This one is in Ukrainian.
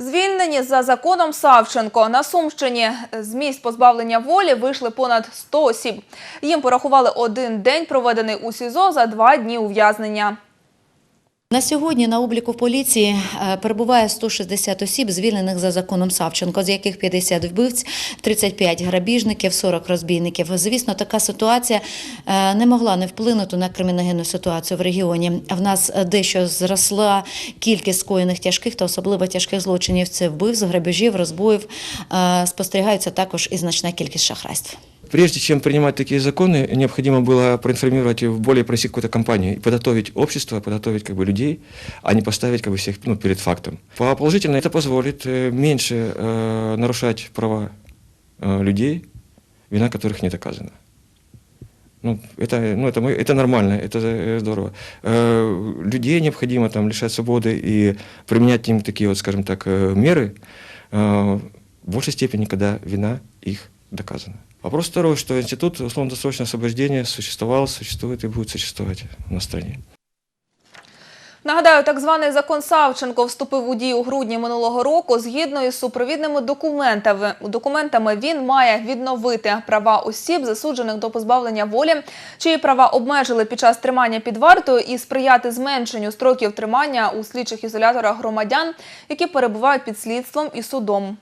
Звільнені за законом Савченко на Сумщині з місць позбавлення волі вийшли понад 100 осіб. Їм порахували один день, проведений у СІЗО за два дні ув'язнення. На сьогодні на обліку поліції е, перебуває 160 осіб, звільнених за законом Савченко, з яких 50 вбивць, 35 грабіжників, 40 розбійників. Звісно, така ситуація е, не могла не вплинути на криміногенну ситуацію в регіоні. В нас дещо зросла кількість скоєних тяжких та особливо тяжких злочинів. Це вбивств, грабежів, розбоїв. Е, Спостерігається також і значна кількість шахрайств. Прежде чем принимать такие законы, необходимо было проинформировать более провести какую-то кампанию, и подготовить общество, подготовить как бы людей, а не поставить как бы всех ну, перед фактом. По положительно это позволит э, меньше э, нарушать права э, людей, вина которых не доказана. Ну, это, ну, это, мы- это нормально, это э, здорово. Э, людей необходимо там лишать свободы и применять к ним такие вот, скажем так, э, меры э, в большей степени, когда вина их доказана. Вопрос второй, что институт условно-досрочного освобождения существовал, существует и будет существовать на стране. Нагадаю, так званий закон Савченко вступив у дію у грудні минулого року. Згідно із супровідними документами, документами він має відновити права осіб, засуджених до позбавлення волі, чиї права обмежили під час тримання під вартою, і сприяти зменшенню строків тримання у слідчих ізоляторах громадян, які перебувають під слідством і судом.